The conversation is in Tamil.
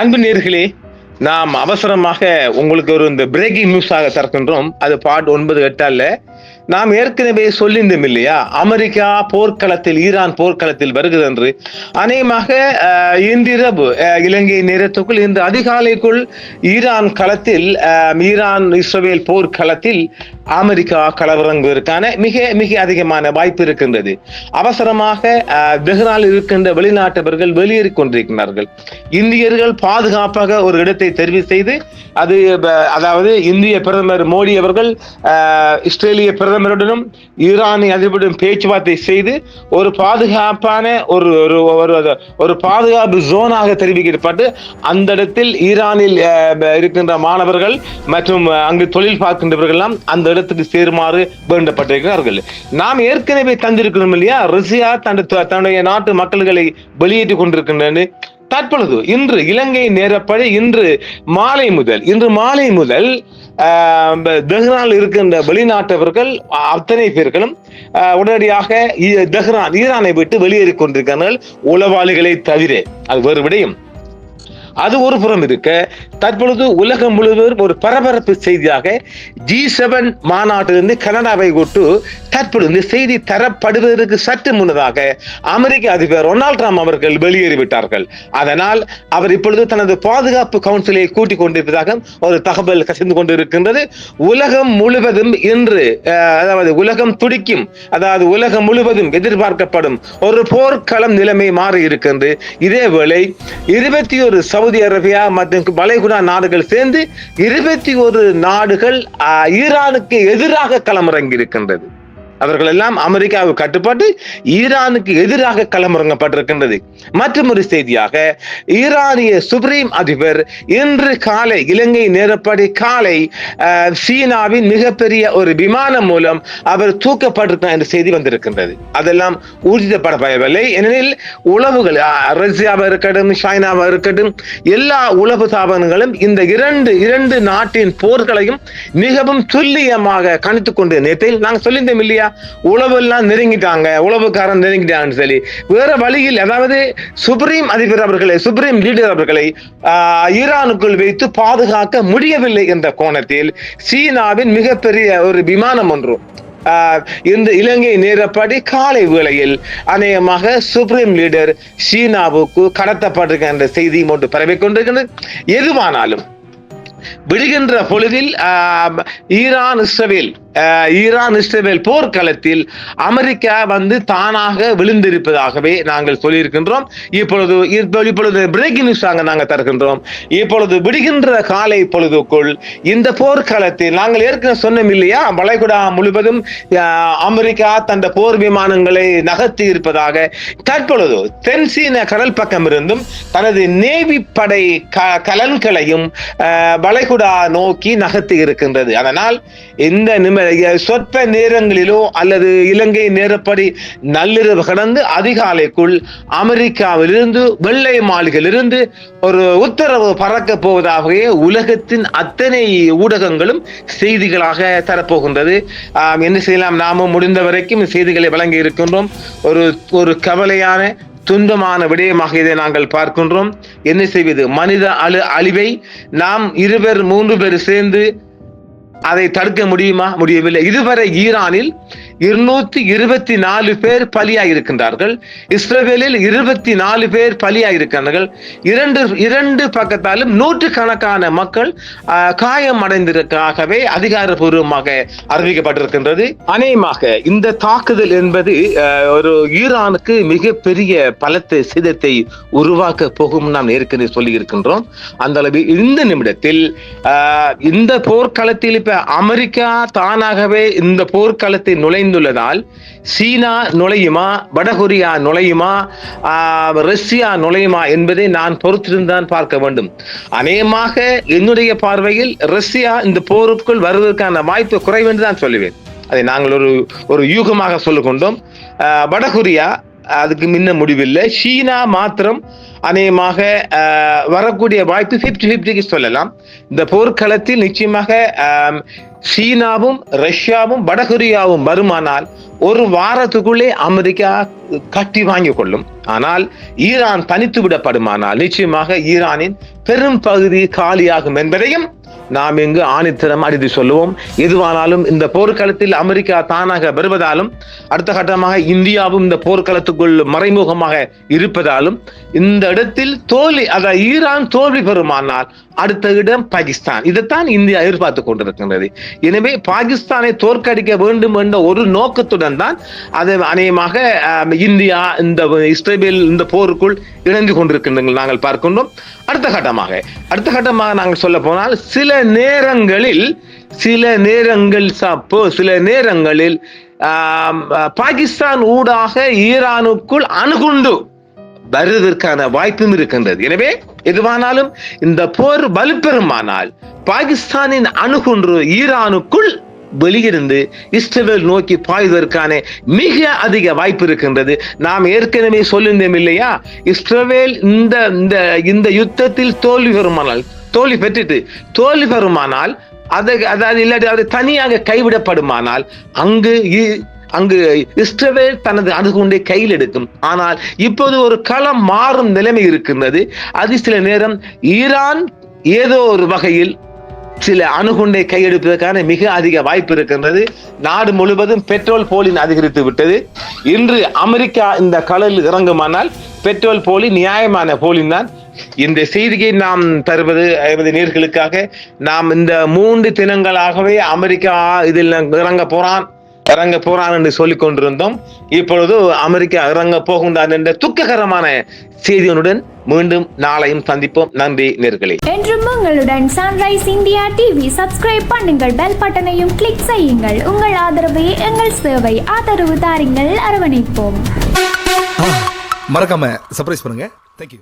அன்பு நேர்களே நாம் அவசரமாக உங்களுக்கு ஒரு இந்த பிரேக்கிங் நியூஸாக திறக்கின்றோம். அது பாட் ஒன்பது எட்டால நாம் ஏற்கனவே சொல்லியிருந்தோம் இல்லையா? அமெரிக்கா போர்க்களத்தில் ஈரான் போர்க்களத்தில் வருகிறது என்று அநேகமாக இன்றிரவு இலங்கை நேரத்துக்குள் இன்று அதிகாலைக்குள் ஈரான் களத்தில் ஈரான் இஸ்ரேல் போர்க்களத்தில் அமெரிக்கா களமிறங்குவதற்கான மிக மிக அதிகமான வாய்ப்பு இருக்கின்றது. அவசரமாக அஹ், இருக்கின்ற வெளிநாட்டவர்கள் வெளியேறி கொண்டிருக்கிறார்கள். இந்தியர்கள் பாதுகாப்பாக ஒரு இடத்தை தெரிவு செய்து அது அதாவது இந்திய பிரதமர் மோடி அவர்கள் இஸ்ரேலிய இஸ்ரேலிய பிரதமருடனும் ஈரானிய அதிபருடன் பேச்சுவார்த்தை செய்து ஒரு பாதுகாப்பான ஒரு ஒரு ஒரு- ஒரு பாதுகாப்பு ஜோனாக தெரிவிக்கப்பட்டு அந்த இடத்தில் ஈரானில் இருக்கின்ற மாணவர்கள் மற்றும் அங்கு தொழில் பார்க்கின்றவர்கள் எல்லாம் அந்த இடத்துக்கு சேருமாறு வேண்டப்பட்டிருக்கிறார்கள். நாம் ஏற்கனவே தந்திருக்கிறோம் இல்லையா? ரஷ்யா தன் தன்னுடைய நாட்டு மக்கள்களை வெளியேற்றிக் கொண்டிருக்கின்றன. தற்பொழுது இன்று இலங்கை நேரப்படி இன்று மாலை முதல் இன்று மாலை முதல் ஆஹ், தெஹ்ரானில் இருக்கின்ற வெளிநாட்டவர்கள் அத்தனை பேர்களும் உடனடியாக ஈ- தெஹ்ரான் ஈரானை விட்டு வெளியேறிக் கொண்டிருக்கிறார்கள். உளவாளிகளை தவிர அது வேறு விடையும். அது ஒரு புறம் இருக்க. தற்பொழுது உலகம் முழுவதும் ஒரு பரபரப்பு செய்தியாக ஜி செவன் மாநாட்டிலிருந்து கனடாவை கொட்டு தற்பொழுது செய்தி தரப்படுவதற்கு சற்று முன்னதாக அமெரிக்க அதிபர் டொனால்ட் ட்ரம்ப் அவர்கள் வெளியேறிவிட்டார்கள். அதனால் அவர் இப்பொழுது தனது பாதுகாப்பு கவுன்சிலை கூட்டிக் கொண்டிருப்பதாக ஒரு தகவல் கசிந்து கொண்டிருக்கின்றது. உலகம் முழுவதும் இன்று அதாவது உலகம் துடிக்கும் அதாவது உலகம் முழுவதும் எதிர்பார்க்கப்படும் ஒரு போர்க்களம் நிலைமை மாறி இருக்கின்றது இதேவேளை இருபத்தி ஒரு சவுதி அரேபியா மற்றும் வளைகுடா நாடுகள் சேர்ந்து இருபத்தி ஒரு நாடுகள் ஈரானுக்கு எதிராக களமிறங்கி இருக்கின்றது அவர்கள் எல்லாம் அமெரிக்காவு கட்டுப்பாட்டு ஈரானுக்கு எதிராக களமிறங்கப்பட்டிருக்கின்றது. மற்றும் ஒரு செய்தியாக ஈரானிய சுப்ரீம் அதிபர் இன்று காலை இலங்கை நேரப்படி காலை சீனாவின் மிகப்பெரிய ஒரு விமானம் மூலம் அவர் தூக்கப்பட்டிருக்கிறார் என்ற செய்தி வந்திருக்கின்றது. அதெல்லாம் ஊர்ஜிதப்படவில்லை ஏனெனில் உளவுகள் ரஷ்யாவாக இருக்கட்டும் சைனாவாக இருக்கட்டும் எல்லா உளவு தாபனங்களும் இந்த இரண்டு இரண்டு நாட்டின் போர்களையும் மிகவும் துல்லியமாக கணித்துக் கொண்டு நேற்று நாங்கள் சொல்லியிருந்தோம் இல்லையா? உழவு எல்லாம் நெருங்கிட்டாங்க உழவுக்காரன் நெருங்கிட்டாங்கன்னு சொல்லி. வேற வழியில் அதாவது சுப்ரீம் அதிபர் அவர்களை சுப்ரீம் லீடர் அவர்களை ஈரானுக்குள் வைத்து பாதுகாக்க முடியவில்லை என்ற கோணத்தில் சீனாவின் மிகப்பெரிய ஒரு விமானம் ஒன்று ஆஹ், இந்த இலங்கை நேரப்படி காலை வேளையில் அநேகமாக சுப்ரீம் லீடர் சீனாவுக்கு கடத்தப்பட்டிருக்கின்ற செய்தி செய்தியும் ஒன்று பரவிக் கொண்டிருக்கின்றது. எதுவானாலும் விடுகின்ற பொழுதில் ஆஹ், ஈரான் இஸ்ரேல் ஈரான் இஸ்ரேல் போர்க்களத்தில் அமெரிக்கா வந்து தானாக விழுந்திருப்பதாகவே நாங்கள் சொல்லியிருக்கின்றோம். இப்பொழுது இப்பொழுது பிரேக்கிங் நியூஸ் நாங்கள் தருகின்றோம். இப்பொழுது விடுகின்ற காலை பொழுதுக்குள் இந்த போர்க்களத்தில் நாங்கள் ஏற்கனவே சொன்னோம் இல்லையா? வளைகுடா முழுவதும் அமெரிக்கா தந்த போர் விமானங்களை நகர்த்தி இருப்பதாக. தற்பொழுது தென்சீன கடல் பக்கம் இருந்தும் தனது நேவி படை க- கலன்களையும் வளைகுடா நோக்கி நகர்த்தி இருக்கின்றது. அதனால் இந்த நிமிடம் சொற்ப நேரங்களிலோ அல்லது இலங்கை நேரப்படி நள்ளிரவு கடந்து அதிகாலைக்குள் அமெரிக்காவிலிருந்து வெள்ளை மாளிகையிலிருந்து ஒரு உத்தரவு பறக்க போவதாகவே உலகத்தின் அத்தனை ஊடகங்களும் செய்திகளாக தரப்போகின்றது. என்ன செய்யலாம்? நாமும் முடிந்த வரைக்கும் செய்திகளை வழங்கி இருக்கின்றோம். ஒரு ஒரு கவலையான துன்பமான விடயமாக இதை நாங்கள் பார்க்கின்றோம். என்ன செய்வது? மனித அழு அழிவை நாம் இருவர் மூன்று பேர் சேர்ந்து அதை தடுக்க முடியுமா? முடியவில்லை. இதுவரை ஈரானில் இருநூத்தி இருபத்தி நாலு பேர் பலியாயிருக்கின்றார்கள். இஸ்ரேலில் இருபத்தி நாலு பேர் பலியாயிருக்கிறார்கள் இரண்டு இரண்டு பக்கத்தாலும் நூற்று கணக்கான மக்கள் காயம் அடைந்திருக்காகவே அதிகாரபூர்வமாக அறிவிக்கப்பட்டிருக்கின்றது. அநேகமாக இந்த தாக்குதல் என்பது ஆஹ், ஒரு ஈரானுக்கு மிகப்பெரிய பலத்த சிதத்தை உருவாக்க போகும் நாம் ஏற்கனவே சொல்லி இருக்கின்றோம் அந்த அளவு இந்த நிமிடத்தில் ஆஹ், இந்த போர்க்களத்தில் இப்ப அமெரிக்கா தானாகவே இந்த போர்க்களத்தை அமைந்துள்ளதால் சீனா நுழையுமா வடகொரியா நுழையுமா ரஷ்யா நுழையுமா என்பதை நான் பொறுத்திருந்தான் பார்க்க வேண்டும். அநேகமாக என்னுடைய பார்வையில் ரஷ்யா இந்த போருக்குள் வருவதற்கான வாய்ப்பு குறைவு என்று தான் சொல்லுவேன். அதை நாங்கள் ஒரு ஒரு யூகமாக சொல்லுகொண்டோம் ஆஹ், வடகொரியா அதுக்கு முன்ன முடிவில்லை. சீனா மாத்திரம் அநேகமாக ஆஹ், வரக்கூடிய வாய்ப்பு ஃபிஃப்டி ஃபிஃப்டிக்கு சொல்லலாம். இந்த போர்க்களத்தில் நிச்சயமாக சீனாவும் ரஷ்யாவும் வடகொரியாவும் வருமானால் ஒரு வாரத்துக்குள்ளே அமெரிக்கா கட்டி வாங்கிக் கொள்ளும். ஆனால் ஈரான் தனித்து விடப்படுமானால் நிச்சயமாக ஈரானின் பெரும் பகுதி காலியாகும் என்பதையும் நாம் இங்கு ஆணித்தரம் அறிந்து சொல்லுவோம். எதுவானாலும் இந்த போர்க்களத்தில் அமெரிக்கா தானாக வருவதாலும் அடுத்த கட்டமாக இந்தியாவும் இந்த போர்க்களத்துக்குள் மறைமுகமாக இருப்பதாலும் இந்த இடத்தில் தோல்வி அதாவது ஈரான் தோல்வி பெறுமானால் அடுத்த இடம் பாகிஸ்தான். இதைத்தான் இந்தியா எதிர்பார்த்து கொண்டிருக்கின்றது. எனவே பாகிஸ்தானை தோற்கடிக்க வேண்டும் என்ற ஒரு நோக்கத்துடன் தான் அதை அநேகமாக இந்தியா இந்த இஸ்ரேல் இந்த போருக்குள் இணைந்து கொண்டிருக்கின்றன நாங்கள் பார்க்கின்றோம். அடுத்த கட்டமாக அடுத்த கட்டமாக நாங்கள் சொல்ல போனால் சில நேரங்களில் சில நேரங்கள் சப்போ சில நேரங்களில் பாகிஸ்தான் ஊடாக ஈரானுக்குள் அணுகுண்டு வருவதற்கான வாய்ப்பும் இருக்கின்றது. எனவே எதுவானாலும் இந்த போர் வலுப்பெறுமானால் பாகிஸ்தானின் அணுகுன்று ஈரானுக்குள் வெளியிருந்து இஸ்ரேல் நோக்கி பாய்வதற்கான மிக அதிக வாய்ப்பு இருக்கின்றது. நாம் ஏற்கனவே சொல்லியிருந்தோம் இல்லையா? இஸ்ரேல் இந்த இந்த இந்த யுத்தத்தில் தோல்வி பெறுமானால் தோல்வி பெற்றுட்டு தோல்வி பெறுமானால் அதை அதாவது இல்லாட்டி அது தனியாக கைவிடப்படுமானால் அங்கு அங்கு இஸ்ரவேல் தனது அணுகுண்டை கையில் எடுக்கும். ஆனால் இப்போது ஒரு களம் மாறும் நிலைமை இருக்கின்றது. அது சில நேரம் ஈரான் ஏதோ ஒரு வகையில் சில அணுகுண்டை கையெடுப்பதற்கான மிக அதிக வாய்ப்பு இருக்கின்றது. நாடு முழுவதும் பெட்ரோல் போலின் அதிகரித்து விட்டது. இன்று அமெரிக்கா இந்த கடலில் இறங்குமானால் பெட்ரோல் போலி நியாயமான போலின் தான். இந்த செய்தியை நாம் தருவது எமது நேர்களுக்காக. நாம் இந்த மூன்று தினங்களாகவே அமெரிக்கா இதில் இறங்க போறான். இறங்க போறான் என்று சொல்லிக் கொண்டிருந்தோம். இப்பொழுது அமெரிக்கா இறங்க போகின்றான் என்ற துக்ககரமான செய்தியுடன் மீண்டும் நாளையும் சந்திப்போம். நன்றி நேர்களே. என்றும் உங்களுடன் சன்ரைஸ் இந்தியா டிவி சப்ஸ்கிரைப் பண்ணுங்கள். பெல் பட்டனையும் கிளிக் செய்யுங்கள். உங்கள் ஆதரவே எங்கள் சேவை ஆதரவு தாருங்கள். அரவணைப்போம். மறக்காம சர்ப்ரைஸ் பண்ணுங்க. தேங்க்யூ